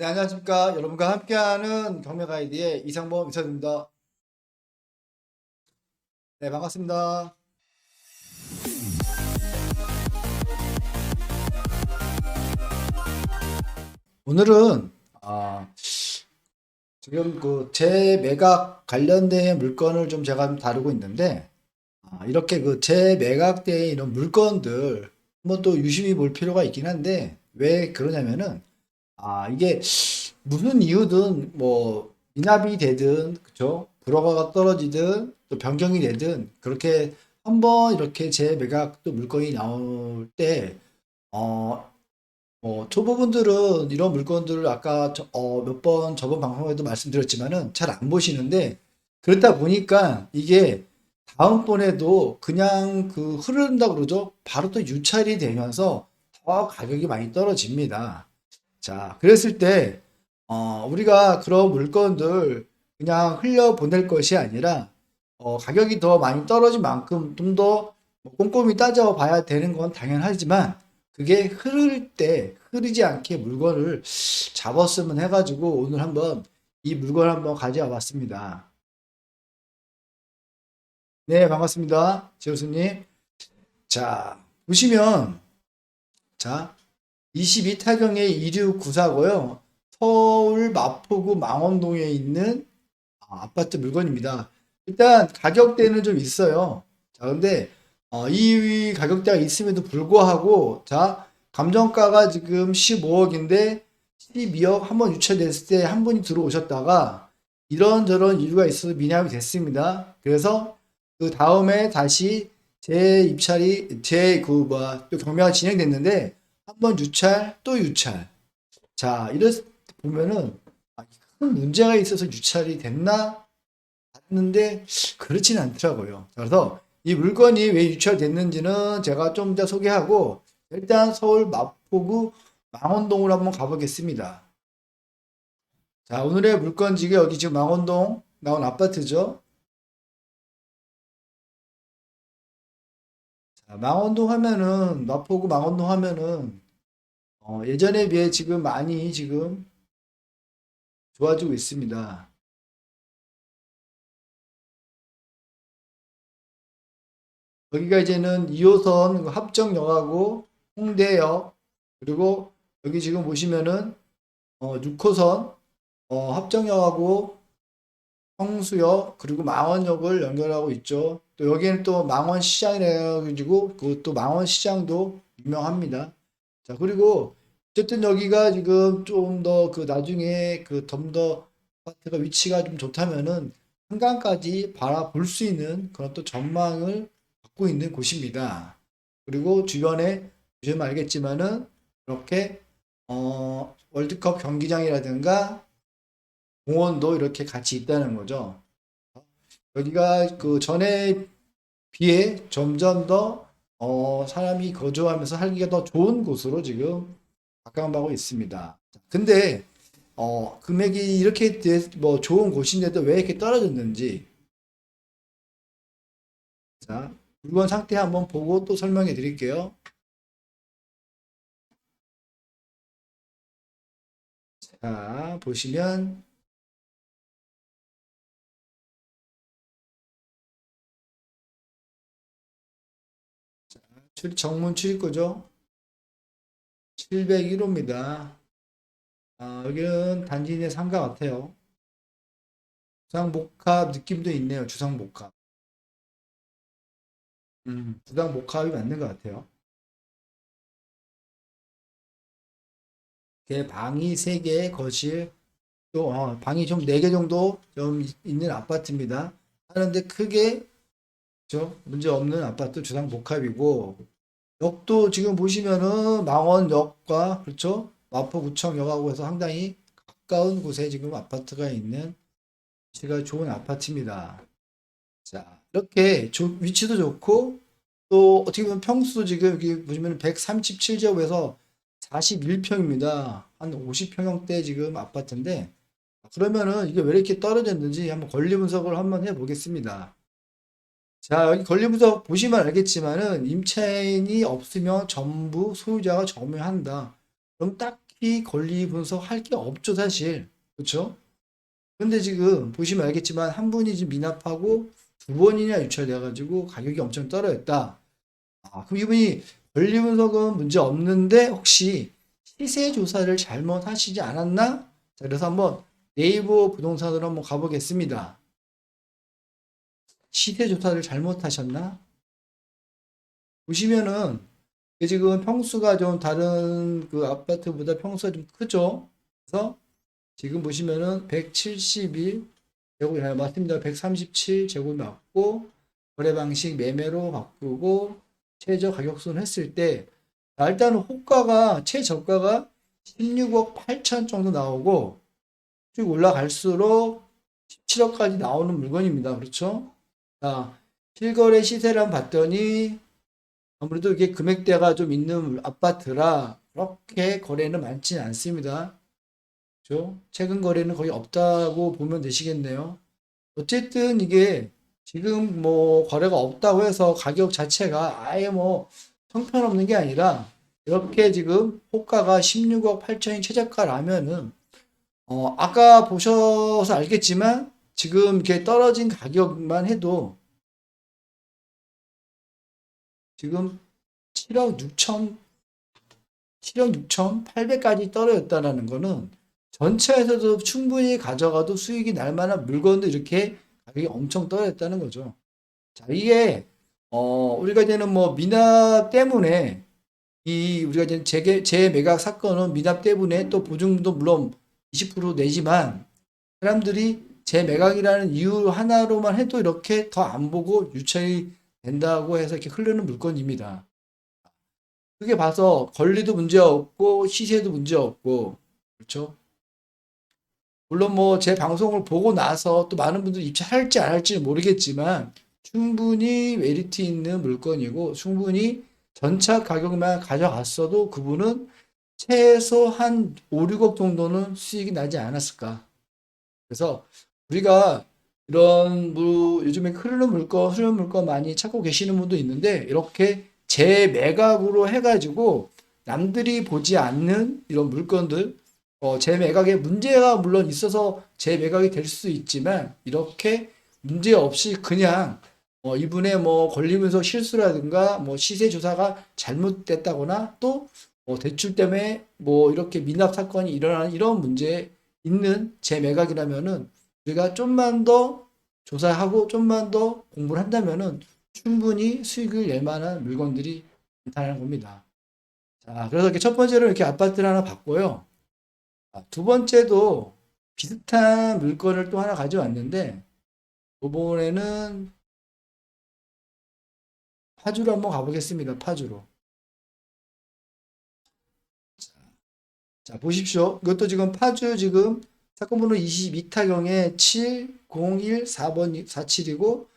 네, 안녕하십니까. 여러분과 함께하는 경매 가이드의 이상범 이사입니다. 네, 반갑습니다. 오늘은 아, 지금 그 재매각 관련된 물건을 좀 제가 좀 다루고 있는데 아, 이렇게 그 재매각된 이런 물건들 한번 또 유심히 볼 필요가 있긴 한데 왜 그러냐면은 아, 이게 무슨 이유든 뭐 미납이 되든 그쵸? 불허가가 떨어지든 또 변경이 되든 그렇게 한번 이렇게 재매각 또 물건이 나올 때 어, 뭐 초보분들은 이런 물건들을 아까 어, 몇 번 저번 방송에도 말씀드렸지만은 잘 안 보시는데 그렇다 보니까 이게 다음번에도 그냥 그 흐른다 그러죠. 바로 또 유찰이 되면서 더 가격이 많이 떨어집니다. 자, 그랬을 때, 어, 우리가 그런 물건들 그냥 흘려보낼 것이 아니라, 어, 가격이 더 많이 떨어진 만큼 좀 더 꼼꼼히 따져봐야 되는 건 당연하지만, 그게 흐를 때 흐르지 않게 물건을 잡았으면 해가지고 오늘 한번 이 물건을 한번 가져와 봤습니다. 네, 반갑습니다. 지호수님. 자, 보시면, 자, 22타경의 2694고요. 서울 마포구 망원동에 있는 아, 아파트 물건입니다. 일단 가격대는 좀 있어요. 자, 근데 어, 이 가격대가 있음에도 불구하고 자, 감정가가 지금 15억인데 12억 한 번 유찰됐을 때 한 분이 들어오셨다가 이런저런 이유가 있어서 미납이 됐습니다. 그래서 그 다음에 다시 재 입찰이 재그 뭐야 또 경매가 진행됐는데 한번 유찰 또 유찰 자 이래 보면은 아, 큰 문제가 있어서 유찰이 됐나 봤는데 그렇지는 않더라고요. 그래서 이 물건이 왜 유찰됐는지는 제가 좀 더 소개하고 일단 서울 마포구 망원동으로 한번 가보겠습니다. 자 오늘의 물건지가 여기 지금 망원동 나온 아파트죠. 자, 망원동 하면은 마포구 망원동 하면은 어, 예전에 비해 지금 많이 지금 좋아지고 있습니다. 여기가 이제는 2호선 합정역하고 홍대역 그리고 여기 지금 보시면은 어, 6호선 어, 합정역하고 성수역 그리고 망원역을 연결하고 있죠. 또 여기는 또 망원시장이라 가지고 그것도 망원시장도 유명합니다. 자 그리고 어쨌든 여기가 지금 좀 더 그 나중에 그좀더 아파트가 위치가 좀 좋다면은 한강까지 바라볼 수 있는 그런 또 전망을 갖고 있는 곳입니다. 그리고 주변에 보시면 알겠지만은 이렇게 어 월드컵 경기장이라든가 공원도 이렇게 같이 있다는 거죠. 여기가 그 전에 비해 점점 더 어, 사람이 거주하면서 살기가 더 좋은 곳으로 지금 바꿔가고 있습니다. 근데 어, 금액이 이렇게 돼- 뭐 좋은 곳인데도 왜 이렇게 떨어졌는지 자, 물건 상태 한번 보고 또 설명해 드릴게요. 자, 보시면 정문 출입구죠. 701호입니다. 아, 여기는 단지 내 상가 같아요. 주상복합 느낌도 있네요. 주상복합. 음, 주상복합이 맞는 것 같아요. 이렇게 방이 3개, 거실, 또 어, 방이 좀 4개 정도 좀 있- 있는 아파트입니다. 하는데 크게 그죠? 문제 없는 아파트 주상복합이고 역도 지금 보시면은 망원역과 그렇죠? 마포구청역하고 해서 상당히 가까운 곳에 지금 아파트가 있는 위치가 좋은 아파트입니다. 자, 이렇게 조- 위치도 좋고 또 어떻게 보면 평수도 지금 여기 보시면 137제곱에서 41평입니다. 한 50평형대 지금 아파트인데 그러면은 이게 왜 이렇게 떨어졌는지 한번 권리 분석을 한번 해보겠습니다. 자, 여기 권리 분석 보시면 알겠지만은 임차인이 없으면 전부 소유자가 점유한다. 그럼 딱히 권리 분석 할 게 없죠, 사실. 그렇죠? 근데 지금 보시면 알겠지만 한 분이 지금 미납하고 두 번이나 유찰돼 가지고 가격이 엄청 떨어졌다. 아, 그럼 이분이 권리 분석은 문제 없는데 혹시 시세 조사를 잘못하시지 않았나? 자, 그래서 한번 네이버 부동산으로 한번 가보겠습니다. 시세 조사를 잘못하셨나? 보시면은 지금 평수가 좀 다른 그 아파트보다 평수가 좀 크죠? 그래서 지금 보시면은 171 제곱이 아니, 맞습니다. 137 제곱이 맞고 거래 방식 매매로 바꾸고 최저 가격순 했을 때 자, 일단은 호가가 최저가가 16억 8천 정도 나오고 쭉 올라갈수록 17억까지 나오는 물건입니다. 그렇죠? 자, 실거래 시세를 봤더니 아무래도 이게 금액대가 좀 있는 아파트라 그렇게 거래는 많지는 않습니다. 그렇죠? 최근 거래는 거의 없다고 보면 되시겠네요. 어쨌든 이게 지금 뭐 거래가 없다고 해서 가격 자체가 아예 뭐 형편없는 게 아니라 이렇게 지금 호가가 16억 8천이 최저가라면은 어 아까 보셔서 알겠지만 지금 이렇게 떨어진 가격만 해도 지금 7억 6천 7억 6천 8백까지 떨어졌다라는 거는 전체에서도 충분히 가져가도 수익이 날 만한 물건도 이렇게 가격이 엄청 떨어졌다는 거죠. 자, 이게 어 우리가 이제는 뭐 미납 때문에 이 우리가 이제 재개 재매각 사건은 미납 때문에 또 보증도 물론 20% 내지만 사람들이 재매각이라는 이유 하나로만 해도 이렇게 더 안 보고 유찰이 된다고 해서 이렇게 흐르는 물건입니다. 그게 봐서 권리도 문제 없고 시세도 문제 없고 그렇죠? 물론 뭐 제 방송을 보고 나서 또 많은 분들이 입찰할지 안 할지 모르겠지만 충분히 메리트 있는 물건이고 충분히 전차 가격만 가져갔어도 그분은 최소 한 5, 6억 정도는 수익이 나지 않았을까. 그래서 우리가 이런 뭐 요즘에 흐르는 물건, 흐르는 물건 많이 찾고 계시는 분도 있는데 이렇게 재매각으로 해가지고 남들이 보지 않는 이런 물건들 어, 재매각에 문제가 물론 있어서 재매각이 될 수 있지만 이렇게 문제 없이 그냥 어, 이분의 뭐 권리분석 실수라든가 뭐 시세 조사가 잘못됐다거나 또 뭐 대출 때문에 뭐 이렇게 미납 사건이 일어나는 이런 문제 있는 재매각이라면은 우리가 좀만 더 조사하고 좀만 더 공부를 한다면은 충분히 수익을 낼 만한 물건들이 많다는 겁니다. 자, 그래서 이렇게 첫 번째로 이렇게 아파트를 하나 봤고요. 아, 두 번째도 비슷한 물건을 또 하나 가져왔는데 이번에는 파주로 한번 가보겠습니다. 파주로. 자, 보십시오. 이것도 지금 파주 지금 사건 번호 22타경에 7014번 47이고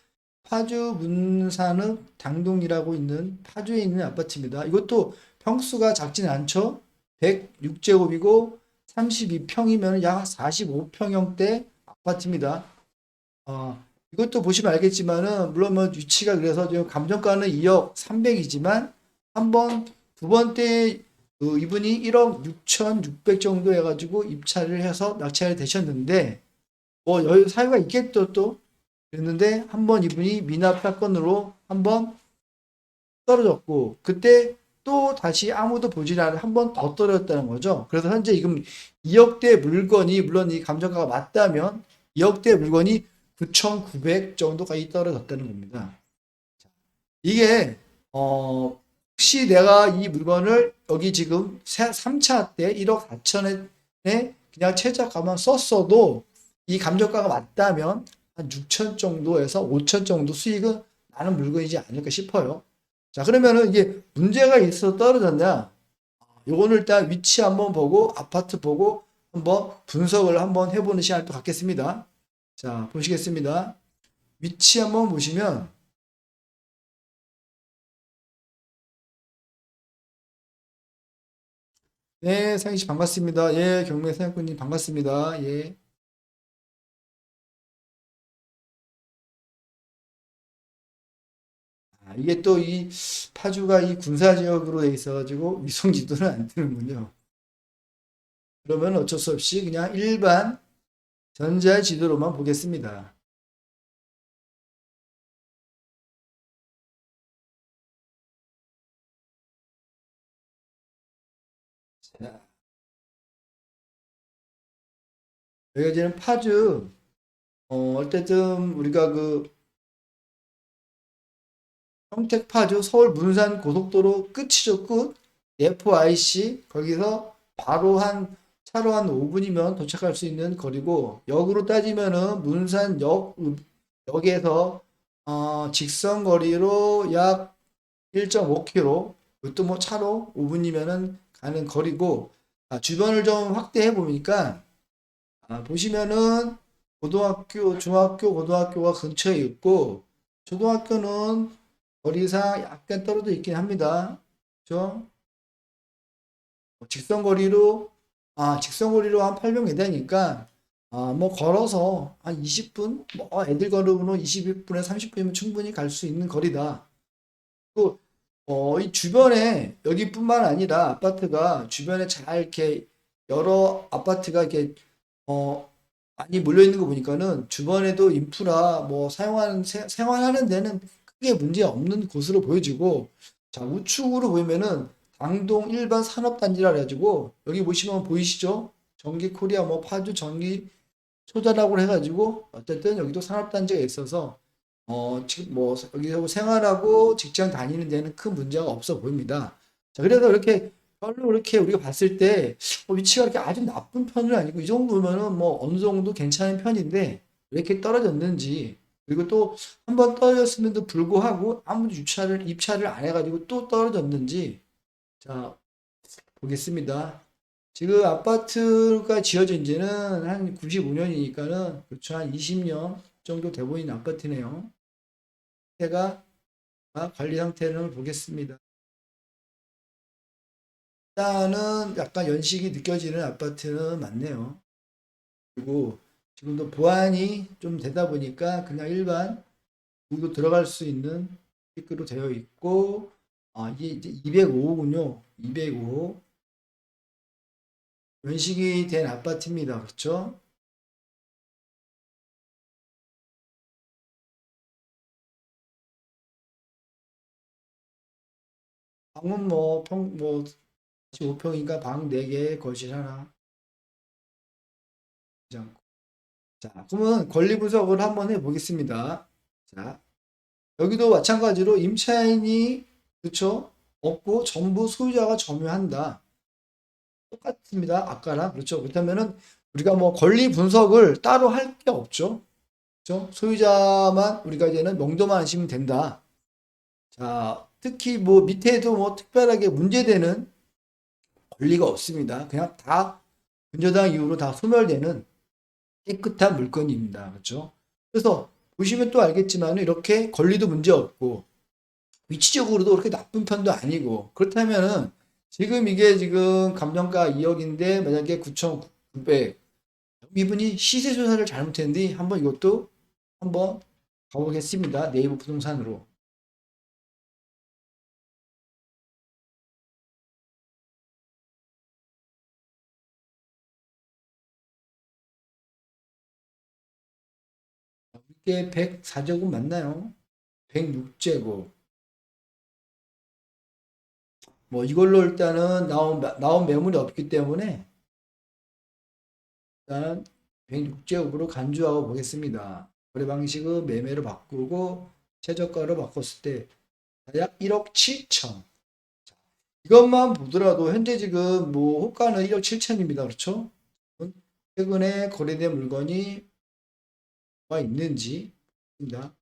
파주 문산읍 당동이라고 있는 파주에 있는 아파트입니다. 이것도 평수가 작지는 않죠. 106제곱이고 32평이면 약 45평형대 아파트입니다. 어, 이것도 보시면 알겠지만은 물론 뭐 위치가 그래서 지금 감정가는 2억 300이지만 한번 두 번째 그 이분이 1억 6,600 정도 해가지고 입찰을 해서 낙찰이 되셨는데 뭐 여유 사유가 있겠죠 또 그랬는데 한번 이분이 미납 사건으로 한번 떨어졌고 그때 또 다시 아무도 보지 않은 한 번 더 떨어졌다는 거죠. 그래서 현재 지금 2억대 물건이 물론 이 감정가가 맞다면 2억대 물건이 9,900 정도까지 떨어졌다는 겁니다. 이게 어 혹시 내가 이 물건을 여기 지금 3차 때 1억 4천에 그냥 최저가만 썼어도 이 감정가가 맞다면 한 6천 정도에서 5천 정도 수익은 나는 물건이지 않을까 싶어요. 자, 그러면은 이게 문제가 있어서 떨어졌냐? 요거는 일단 위치 한번 보고 아파트 보고 한번 분석을 한번 해보는 시간을 또 갖겠습니다. 자, 보시겠습니다. 위치 한번 보시면 네, 상희 씨 반갑습니다. 예, 경매 사장꾼님 반갑습니다. 예. 아, 이게 또 이 파주가 이 군사 지역으로 돼 있어가지고 위성 지도는 안 뜨는군요. 그러면 어쩔 수 없이 그냥 일반 전자 지도로만 보겠습니다. 자, 여기가 이제는 파주, 어, 어쨌든 우리가 그 평택 파주 서울 문산 고속도로 끝이죠, 끝. FIC, 거기서 바로 한 차로 한 5분이면 도착할 수 있는 거리고, 역으로 따지면은 문산역, 역에서 어, 직선 거리로 약 1.5km, 그것도 뭐 차로 5분이면은 가는 거리고, 아, 주변을 좀 확대해 보니까, 아, 보시면은 고등학교, 중학교, 고등학교가 근처에 있고, 초등학교는 거리상 약간 떨어져 있긴 합니다. 그죠? 직선 거리로, 아, 직선 거리로 한 800m니까, 아, 뭐 걸어서 한 20분, 뭐 애들 걸음으로 20분에 30분이면 충분히 갈 수 있는 거리다. 또, 어, 이 주변에 여기뿐만 아니라 아파트가 주변에 잘 이렇게 여러 아파트가 이렇게 어, 많이 몰려 있는 거 보니까는 주변에도 인프라 뭐 사용하는 세- 생활하는 데는 크게 문제 없는 곳으로 보여지고 자 우측으로 보면은 당동 일반 산업단지라 해가지고 여기 보시면 보이시죠? 전기 코리아 뭐 파주 전기 소자라고 해가지고 어쨌든 여기도 산업단지가 있어서 어 지금 뭐 여기서 생활하고 직장 다니는 데는 큰 문제가 없어 보입니다. 자 그래서 이렇게 별로 그렇게 우리가 봤을 때 어, 위치가 그렇게 아주 나쁜 편은 아니고 이 정도면은 뭐 어느 정도 괜찮은 편인데 왜 이렇게 떨어졌는지 그리고 또 한 번 떨어졌음에도 불구하고 아무도 입찰을 입찰을 안 해가지고 또 떨어졌는지 자 보겠습니다. 지금 아파트가 지어진 지는 한 95년이니까는 그렇죠 한 20년 정도 돼 보이는 아파트네요. 제가 관리 상태를 보겠습니다. 일단은 약간 연식이 느껴지는 아파트는 많네요. 그리고 지금도 보안이 좀 되다 보니까 그냥 일반 누구도 들어갈 수 있는 스피크로 되어 있고 아 이게 이제 205군요. 205 연식이 된 아파트입니다. 그렇죠? 방은 뭐 평 뭐 15평이니까 방 4개, 거실 하나. 자, 그러면 권리 분석을 한번 해 보겠습니다. 자, 여기도 마찬가지로 임차인이 그렇죠? 없고 전부 소유자가 점유한다. 똑같습니다. 아까랑 그렇죠. 그렇다면은 우리가 뭐 권리 분석을 따로 할 게 없죠. 그렇죠? 소유자만 우리가 이제는 명도만 하시면 된다. 자, 특히 뭐 밑에도 뭐 특별하게 문제되는 권리가 없습니다. 그냥 다 근저당 이후로 다 소멸되는 깨끗한 물건입니다. 그렇죠? 그래서 보시면 또 알겠지만 이렇게 권리도 문제 없고 위치적으로도 그렇게 나쁜 편도 아니고 그렇다면은 지금 이게 지금 감정가 2억인데 만약에 9,900 이분이 시세 조사를 잘못했는데 한번 이것도 한번 가보겠습니다. 네이버 부동산으로. 이게 104제곱 맞나요? 106제곱. 뭐 이걸로 일단은 나온 나온 매물이 없기 때문에 일단 106제곱으로 간주하고 보겠습니다. 거래 방식은 매매로 바꾸고 최저가로 바꿨을 때 약 1억 7천. 이것만 보더라도 현재 지금 뭐 호가는 1억 7천입니다. 그렇죠? 최근에 거래된 물건이 가 있는지 입니다.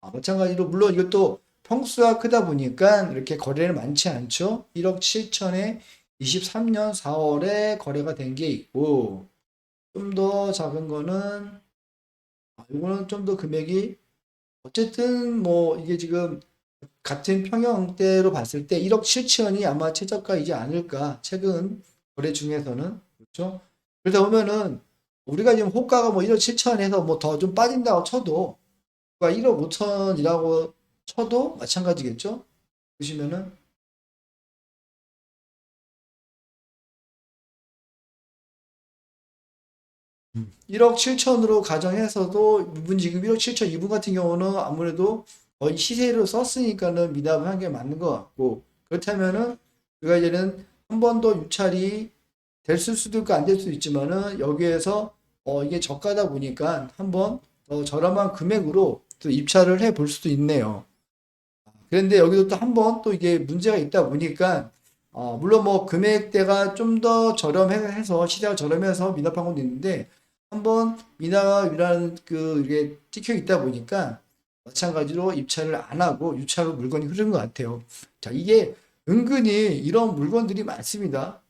아, 마찬가지로 물론 이것도 평수가 크다 보니까 이렇게 거래는 많지 않죠. 1억 7천에 23년 4월에 거래가 된 게 있고 좀 더 작은 거는 아, 이거는 좀 더 금액이 어쨌든 뭐 이게 지금 같은 평형대로 봤을 때 1억 7천이 아마 최저가이지 않을까 최근 거래 중에서는 그렇죠. 그러다 보면은 우리가 지금 호가가 뭐 1억 7천에서 뭐 더 좀 빠진다고 쳐도 1억 5천이라고 쳐도 마찬가지겠죠. 보시면은 1억 7천으로 가정해서도 이분 지금 1억 7천 이분 같은 경우는 아무래도 거의 시세로 썼으니까는 미납을 한 게 맞는 것 같고 그렇다면은 우리가 이제는 한 번 더 유찰이 될 수도 있고 안 될 수도 있지만은 여기에서 어 이게 저가다 보니까 한번 더 저렴한 금액으로 또 입찰을 해 볼 수도 있네요. 그런데 여기도 또 한번 또 이게 문제가 있다 보니까 어 물론 뭐 금액대가 좀 더 저렴해서 시세가 저렴해서 미납한 것도 있는데 한번 미납이라는 그 이게 찍혀 있다 보니까 마찬가지로 입찰을 안 하고 유찰로 물건이 흐른 것 같아요. 자, 이게 은근히 이런 물건들이 많습니다.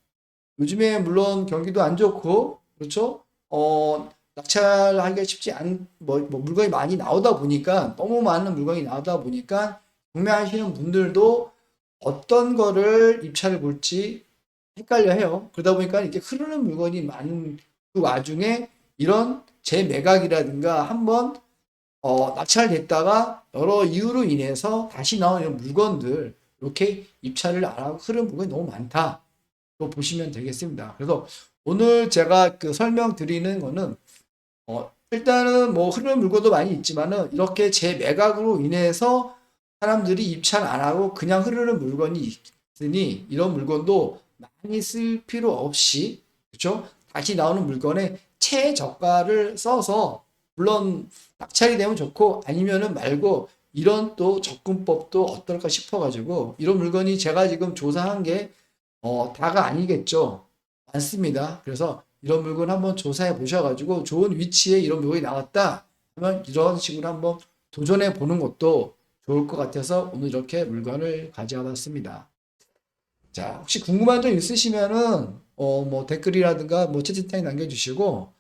요즘에 물론 경기도 안 좋고 그렇죠? 어, 낙찰하기가 쉽지 않, 뭐, 뭐 물건이 많이 나오다 보니까 너무 많은 물건이 나오다 보니까 구매하시는 분들도 어떤 거를 입찰을 볼지 헷갈려 해요. 그러다 보니까 이렇게 흐르는 물건이 많은 그 와중에 이런 재매각이라든가 한번 어, 낙찰됐다가 여러 이유로 인해서 다시 나오는 물건들 이렇게 입찰을 안 하고 흐르는 물건이 너무 많다. 또 보시면 되겠습니다. 그래서 오늘 제가 그 설명드리는 거는 어, 일단은 뭐 흐르는 물건도 많이 있지만은 이렇게 재매각으로 인해서 사람들이 입찰 안 하고 그냥 흐르는 물건이 있으니 이런 물건도 많이 쓸 필요 없이 그렇죠? 다시 나오는 물건에 최저가를 써서 물론 낙찰이 되면 좋고 아니면은 말고 이런 또 접근법도 어떨까 싶어가지고 이런 물건이 제가 지금 조사한 게 어, 다가 아니겠죠. 많습니다. 그래서 이런 물건 한번 조사해 보셔가지고 좋은 위치에 이런 물건이 나왔다 하면 이런 식으로 한번 도전해 보는 것도 좋을 것 같아서 오늘 이렇게 물건을 가져와 봤습니다. 자, 혹시 궁금한 점 있으시면은 어, 뭐 댓글이라든가 뭐 채팅창에 남겨주시고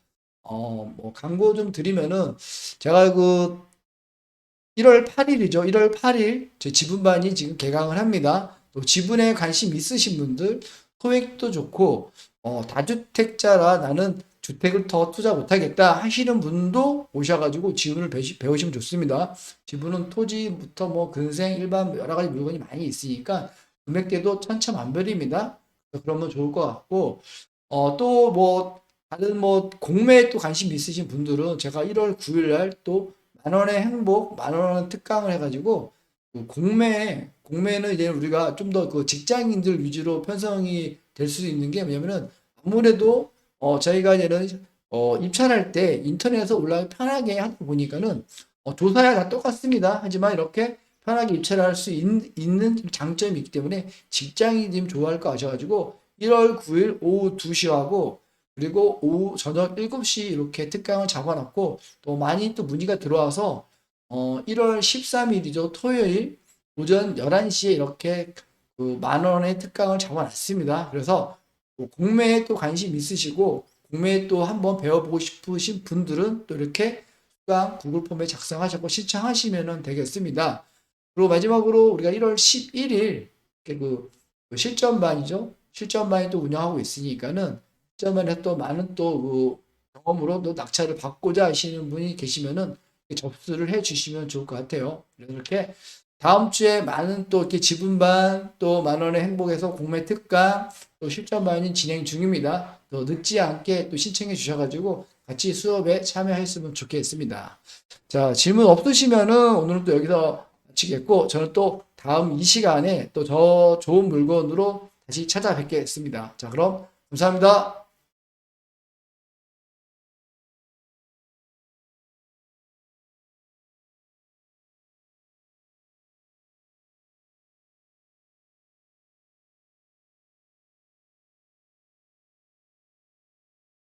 어, 뭐 광고 좀 드리면은 제가 그 1월 8일이죠. 1월 8일 제 지분반이 지금 개강을 합니다. 또 지분에 관심 있으신 분들 토익도 좋고 어, 다주택자라 나는 주택을 더 투자 못하겠다 하시는 분도 오셔가지고 지분을 배우시면 좋습니다. 지분은 토지부터 뭐 근생 일반 여러 가지 물건이 많이 있으니까 금액대도 천차만별입니다. 그러면 좋을 것 같고 어, 또 뭐 다른 뭐 공매에 또 관심 있으신 분들은 제가 1월 9일 날 또 만원의 행복, 만원 특강을 해가지고 그 공매, 공매는 이제 우리가 좀 더 그 직장인들 위주로 편성이 될 수 있는 게 뭐냐면은 아무래도 어 저희가 이제는 어 입찰할 때 인터넷에서 올라가 편하게 하다 보니까는 어 조사야 다 똑같습니다. 하지만 이렇게 편하게 입찰할 수 있, 는 장점이 있기 때문에 직장인이 좋아할 거 아셔가지고 1월 9일 오후 2시하고 그리고 오후 저녁 7시 이렇게 특강을 잡아놨고 또 많이 또 문의가 들어와서 어 1월 13일이죠 토요일 오전 11시에 이렇게 그 만 원의 특강을 잡아놨습니다. 그래서 뭐 공매에 또 관심 있으시고 공매에 또 한번 배워보고 싶으신 분들은 또 이렇게 특강 구글 폼에 작성하시고 신청하시면 되겠습니다. 그리고 마지막으로 우리가 1월 11일 그, 그 실전반이죠. 실전반이 또 운영하고 있으니까는 실전반에 또 많은 또 그 경험으로 또 낙찰을 받고자 하시는 분이 계시면은 접수를 해 주시면 좋을 것 같아요. 이렇게 다음 주에 많은 또 이렇게 지분반 또 만원의 행복에서 공매 특강 또 실전반이 진행 중입니다. 또 늦지 않게 또 신청해 주셔가지고 같이 수업에 참여했으면 좋겠습니다. 자 질문 없으시면은 오늘은 또 여기서 마치겠고 저는 또 다음 이 시간에 또더 좋은 물건으로 다시 찾아뵙겠습니다. 자 그럼 감사합니다.